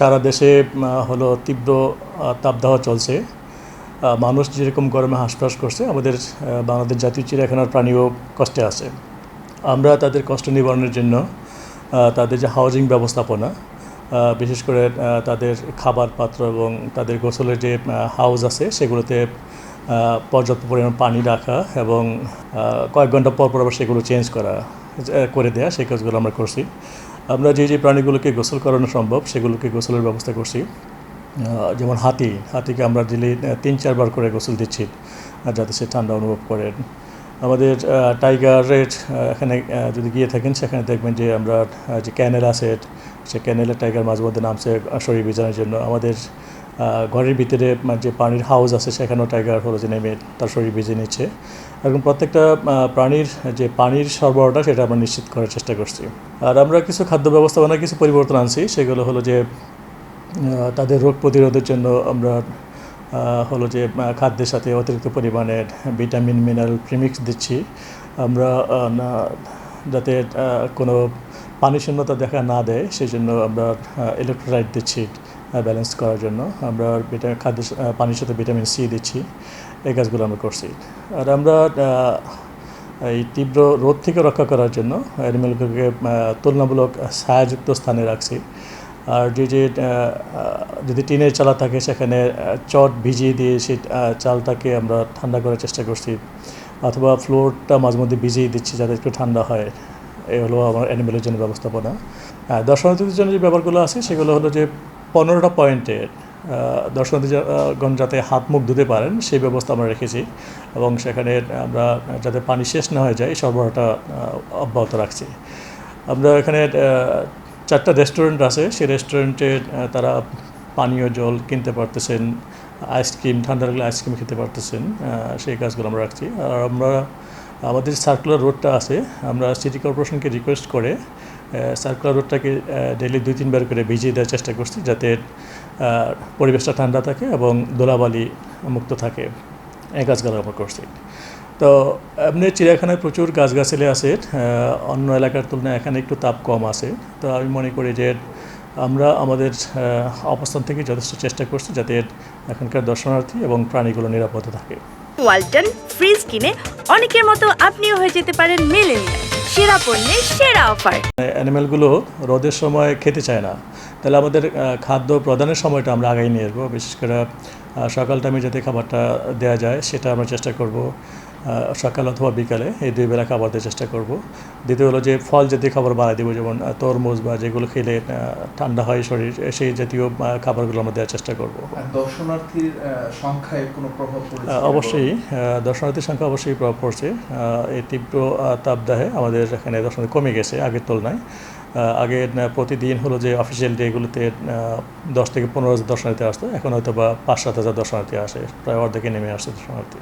সারা দেশে হলো তীব্র তাপদাহ চলছে। মানুষ যেরকম গরমে হাঁসফাঁস করছে, আমাদের বাংলাদেশ জাতীয় চিড়িয়াখানার প্রাণীও কষ্টে আছে। আমরা তাদের কষ্ট নিবারণের জন্য তাদের যে হাউজিং ব্যবস্থাপনা বিশেষ করে তাদের খাবার পাত্র এবং তাদের গোসলের যে হাউস আছে, সেগুলোতে পর্যাপ্ত পরিমাণ পানি রাখা এবং কয়েক ঘণ্টা পর পর আবার সেগুলো চেঞ্জ করা। করে দেওয়া সেই কাজগুলো আমরা করছি। আমরা যে যে প্রাণীগুলোকে গোসল করানো সম্ভব, সেগুলোকে গোসলের ব্যবস্থা করছি। যেমন হাতি, হাতিকে আমরা দিলে তিন চারবার করে গোসল দিচ্ছি যাতে সে ঠান্ডা অনুভব করেন আমাদের টাইগারের এখানে যদি গিয়ে থাকেন, সেখানে দেখবেন যে, আমরা যে ক্যানেল আছে, সে ক্যানেলে টাইগার মাঝে মধ্যে নামছে শরীর ভিজানোর জন্য। আমাদের ঘরের ভিতরে যে পানির হাউস আছে, সেখানেও টাইগার হলো যে নেমে তার শরীর ভিজে নিচ্ছে। এবং প্রত্যেকটা প্রাণীর যে পানির সরবরাহটা, সেটা আমরা নিশ্চিত করার চেষ্টা করছি। আর আমরা কিছু খাদ্য ব্যবস্থাপনায় কিছু পরিবর্তন আনছি। সেগুলো হলো যে তাদের রোগ প্রতিরোধের জন্য আমরা হলো যে খাদ্যের সাথে অতিরিক্ত পরিমাণে ভিটামিন, মিনারেল, প্রিমিক্স দিচ্ছি। আমরা যাতে কোনো পানি শূন্যতা দেখা না দেয় সেই জন্য আমরা ইলেকট্রোলাইট দিচ্ছি। ব্যালেন্স করার জন্য। আমরা ভিটা- আহ, পানির সাথে ভিটামিন সি দিচ্ছি। এই কাজগুলো আমরা করছি। আর আমরা এই তীব্র রোদ থেকে রক্ষা করার জন্য অ্যানিমেলগুলোকে তুলনামূলক ছায়াযুক্ত স্থানে রাখছি। আর যে যে যদি টিনের চালা থাকে সেখানে চট ভিজিয়ে দিয়ে সেই চালটাকে আমরা ঠান্ডা করার চেষ্টা করছি। অথবা ফ্লোরটা মাঝে মধ্যে ভিজিয়ে দিচ্ছি যাতে একটু ঠান্ডা হয়। এই হলো আমার অ্যানিমেলের জন্য ব্যবস্থাপনা। দর্শনার্থীদের জন্য যে ব্যাপারগুলো আছে সেগুলো হলো যে পনেরোটা পয়েন্টের দর্শনার্থীগণ যাতে হাত মুখ ধুতে পারেন সেই ব্যবস্থা আমরা রেখেছি এবং সেখানে আমরা যাতে পানি শেষ না হয়ে যায় সরবরাহটা অব্যাহত রাখছি। আমরা এখানে চারটা রেস্টুরেন্ট আছে। সেই রেস্টুরেন্টে তারা পানীয় জল কিনতে পারতেছেন, আইসক্রিম, ঠান্ডা লাগলে আইসক্রিম খেতে পারতেছেন সেই কাজগুলো আমরা রাখছি। আর আমরা আমাদের সার্কুলার রোডটা আছে। আমরা সিটি কর্পোরেশনকে রিকোয়েস্ট করে সার্কুলার রোডটাকে ডেলি দুই, তিনবার করে ভিজিয়ে দেওয়ার চেষ্টা করছি যাতে পরিবেশটা ঠান্ডা থাকে এবং দোলাবালি মুক্ত থাকে। এই কাজগুলো আমরা করছি। তো এমনি চিড়িয়াখানায় প্রচুর গাছগাছালি আছে অন্য এলাকার তুলনায় এখানে একটু তাপ কম আছে। তো আমি মনে করি যে আমরা আমাদের অবস্থান থেকে যথেষ্ট চেষ্টা করছি যাতে এখানকার দর্শনার্থী এবং প্রাণীগুলো নিরাপদ থাকে। ওয়ালটন ফ্রিজ কিনে অনেকের মতো আপনিও হয়ে যেতে পারেন মিলেনিয়াল। সেরা পণ্যের সেরা অফার। অ্যানিমেলগুলো রোদের সময় খেতে চায় না। তাহলে আমাদের খাদ্য প্রদানের সময়টা আমরা আগাই নিয়ে আসব। বিশেষ করে সকাল টাইমে যাতে খাবারটা দেওয়া যায় সেটা আমরা চেষ্টা করব। সকাল অথবা বিকালে এই দুই বেলা খাবার দেওয়ার চেষ্টা করব। দ্বিতীয় হলো যে ফল জাতীয় খাবার বাড়াই দেবো যেমন তরমুজ বা যেগুলো খেলে ঠান্ডা হয় শরীর সেই জাতীয় খাবারগুলো আমরা দেওয়ার চেষ্টা করব। দর্শনার্থীর সংখ্যায় কোনো প্রভাব অবশ্যই দর্শনার্থীর সংখ্যা অবশ্যই প্রভাব পড়ছে। এই তীব্র তাপদাহে আমাদের এখানে দর্শনার্থী কমে গেছে আগের তুলনায়। আগে প্রতিদিন হলো যে অফিসিয়াল ডেগুলোতে দশ থেকে পনেরো হাজার দর্শনার্থী আসতো। এখন হয়তো বা পাঁচ, সাত হাজার দর্শনার্থী আসে, প্রায় অর্ধেকে নেমে আসছে দর্শনার্থী।